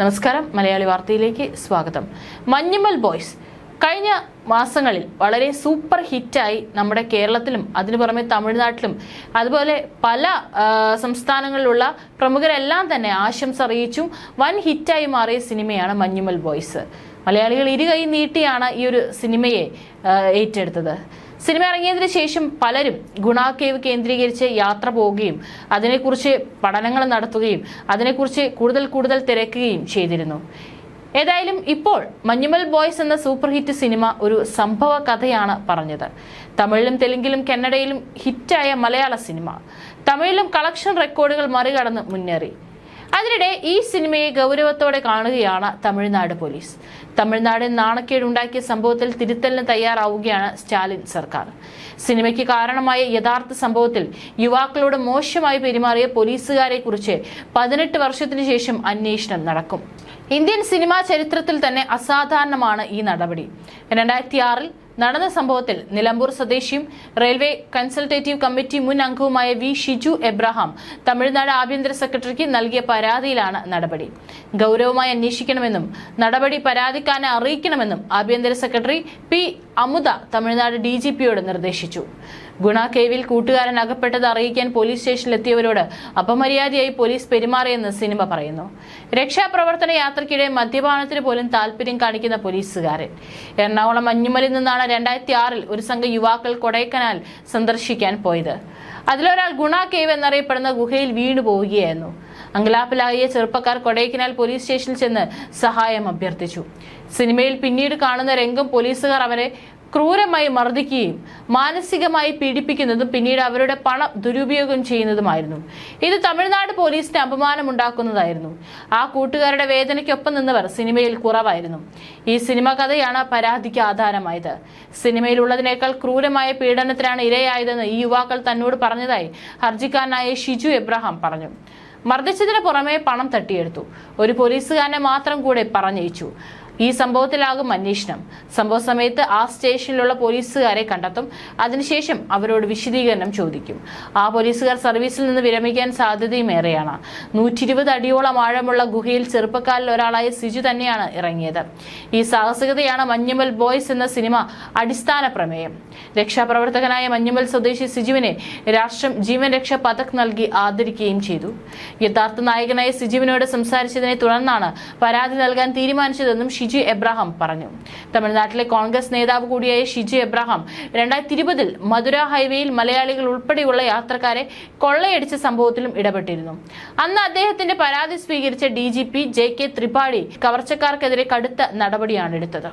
നമസ്കാരം. മലയാളി വാർത്തയിലേക്ക് സ്വാഗതം. മഞ്ഞുമൽ ബോയ്സ് കഴിഞ്ഞ മാസങ്ങളിൽ വളരെ സൂപ്പർ ഹിറ്റായി നമ്മുടെ കേരളത്തിലും അതിനു പുറമെ തമിഴ്നാട്ടിലും അതുപോലെ പല സംസ്ഥാനങ്ങളിലുള്ള പ്രമുഖരെല്ലാം തന്നെ ആശംസ അറിയിച്ചും വൻ ഹിറ്റായി മാറിയ സിനിമയാണ് മഞ്ഞുമൽ ബോയ്സ്. മലയാളികൾ ഇരുകൈ നീട്ടിയാണ് ഈ ഒരു സിനിമയെ ഏറ്റെടുത്തത്. സിനിമ ഇറങ്ങിയതിന് ശേഷം പലരും ഗുണ കേവ് കേന്ദ്രീകരിച്ച് യാത്ര പോവുകയും അതിനെക്കുറിച്ച് പഠനങ്ങൾ നടത്തുകയും അതിനെക്കുറിച്ച് കൂടുതൽ കൂടുതൽ തിരക്കുകയും ചെയ്തിരുന്നു. ഏതായാലും ഇപ്പോൾ മഞ്ഞുമൽ ബോയ്സ് എന്ന സൂപ്പർ ഹിറ്റ് സിനിമ ഒരു സംഭവ കഥയാണ് പറഞ്ഞത്. തമിഴിലും തെലുങ്കിലും കന്നഡയിലും ഹിറ്റായ മലയാള സിനിമ. തമിഴിലും കളക്ഷൻ റെക്കോർഡുകൾ മറികടന്ന് മുന്നേറി. അതിനിടെ ഈ സിനിമയെ ഗൗരവത്തോടെ കാണുകയാണ് തമിഴ്നാട് പോലീസ്. തമിഴ്നാട് നാണക്കേടുണ്ടാക്കിയ സംഭവത്തിൽ തിരുത്തലിന് തയ്യാറാവുകയാണ് സ്റ്റാലിൻ സർക്കാർ. സിനിമയ്ക്ക് കാരണമായ യഥാർത്ഥ സംഭവത്തിൽ യുവാക്കളോട് മോശമായി പെരുമാറിയ പോലീസുകാരെ കുറിച്ച് പതിനെട്ട് വർഷത്തിനു ശേഷം അന്വേഷണം നടക്കും. ഇന്ത്യൻ സിനിമാ ചരിത്രത്തിൽ തന്നെ അസാധാരണമാണ് ഈ നടപടി. രണ്ടായിരത്തി ആറിൽ നടന്ന സംഭവത്തിൽ നിലമ്പൂർ സ്വദേശിയും റെയിൽവേ കൺസൾട്ടേറ്റീവ് കമ്മിറ്റി മുൻ അംഗവുമായ വി ഷിജു എബ്രഹാം തമിഴ്നാട് ആഭ്യന്തര സെക്രട്ടറിക്ക് നൽകിയ പരാതിയിലാണ് നടപടി. ഗൗരവമായി അന്വേഷിക്കണമെന്നും നടപടി പരാതിക്കാരനെ അറിയിക്കണമെന്നും ആഭ്യന്തര secretary P Amudha Tamil Nadu D G പിയോട് നിർദ്ദേശിച്ചു. ഗുണ കേവിൽ കൂട്ടുകാരൻ അകപ്പെട്ടത് അറിയിക്കാൻ പോലീസ് സ്റ്റേഷനിലെത്തിയവരോട് അപമര്യാദയായി പോലീസ് പെരുമാറിയെന്ന് സിനിമ പറയുന്നു. രക്ഷാപ്രവർത്തന യാത്രയ്ക്കിടെ മദ്യപാനത്തിന് പോലും താല്പര്യം കാണിക്കുന്ന പോലീസുകാരൻ. എറണാകുളം അഞ്ഞുമലിൽ നിന്നാണ് രണ്ടായിരത്തി ആറിൽ ഒരു സംഘം യുവാക്കൾ കൊടൈക്കനാൽ സന്ദർശിക്കാൻ പോയത്. അതിലൊരാൾ ഗുണ കേവ് എന്നറിയപ്പെടുന്ന ഗുഹയിൽ വീണു പോവുകയായിരുന്നു അങ്കലാപ്പിലായ ചെറുപ്പക്കാർ കൊടൈക്കനാൽ പോലീസ് സ്റ്റേഷനിൽ ചെന്ന് സഹായം അഭ്യർത്ഥിച്ചു. സിനിമയിൽ പിന്നീട് കാണുന്ന രംഗം പോലീസുകാർ അവരെ ക്രൂരമായി മർദ്ദിക്കുകയും മാനസികമായി പീഡിപ്പിക്കുന്നതും പിന്നീട് അവരുടെ പണം ദുരുപയോഗം ചെയ്യുന്നതുമായിരുന്നു. ഇത് തമിഴ്നാട് പോലീസിന് അപമാനമുണ്ടാക്കുന്നതായിരുന്നു. ആ കൂട്ടുകാരുടെ വേദനയ്ക്കൊപ്പം നിന്നവർ സിനിമയിൽ കുറവായിരുന്നു. ഈ സിനിമ കഥയാണ് പരാതിക്ക് ആധാരമായത്. സിനിമയിലുള്ളതിനേക്കാൾ ക്രൂരമായ പീഡനത്തിനാണ് ഇരയായതെന്ന് ഈ യുവാക്കൾ തന്നോട് പറഞ്ഞതായി ഹർജിക്കാരനായ ഷിജു എബ്രഹാം പറഞ്ഞു. മർദ്ദിച്ചതിന് പുറമെ പണം തട്ടിയെടുത്തു. ഒരു പോലീസുകാരനെ മാത്രം കൂടെ പറഞ്ഞയച്ചു. ഈ സംഭവത്തിലാകും അന്വേഷണം. സംഭവ സമയത്ത് ആ സ്റ്റേഷനിലുള്ള പോലീസുകാരെ കണ്ടെത്തും. അതിനുശേഷം അവരോട് വിശദീകരണം ചോദിക്കും. ആ പോലീസുകാർ സർവീസിൽ നിന്ന് വിരമിക്കാൻ സാധ്യതയും ഏറെയാണ് നൂറ്റി ഇരുപത് അടിയോളം ആഴമുള്ള ഗുഹയിൽ ചെറുപ്പക്കാരിൽ ഒരാളായ സിജു തന്നെയാണ് ഇറങ്ങിയത്. ഈ സാഹസികതയാണ് മഞ്ഞുമൽ ബോയ്സ് എന്ന സിനിമ അടിസ്ഥാന പ്രമേയം. രക്ഷാപ്രവർത്തകനായ മഞ്ഞുമൽ സ്വദേശി സിജുവിനെ രാഷ്ട്രം ജീവൻ രക്ഷ പതക് നൽകി ആദരിക്കുകയും ചെയ്തു. യഥാർത്ഥ നായകനായ സിജുവിനോട് സംസാരിച്ചതിനെ തുടർന്നാണ് പരാതി നൽകാൻ തീരുമാനിച്ചതെന്നും ഷിജു എബ്രഹാം പറഞ്ഞു. തമിഴ്നാട്ടിലെ കോൺഗ്രസ് നേതാവ് കൂടിയായ ഷിജി എബ്രഹാം രണ്ടായിരത്തി ഇരുപതിൽ മധുര ഹൈവേയിൽ മലയാളികൾ ഉൾപ്പെടെയുള്ള യാത്രക്കാരെ കൊള്ളയടിച്ച സംഭവത്തിലും ഇടപെട്ടിരുന്നു. അന്ന് അദ്ദേഹത്തിന്റെ പരാതി സ്വീകരിച്ച ഡി ജി കെ ത്രിപാഠി കവർച്ചക്കാർക്കെതിരെ കടുത്ത നടപടിയാണ് എടുത്തത്.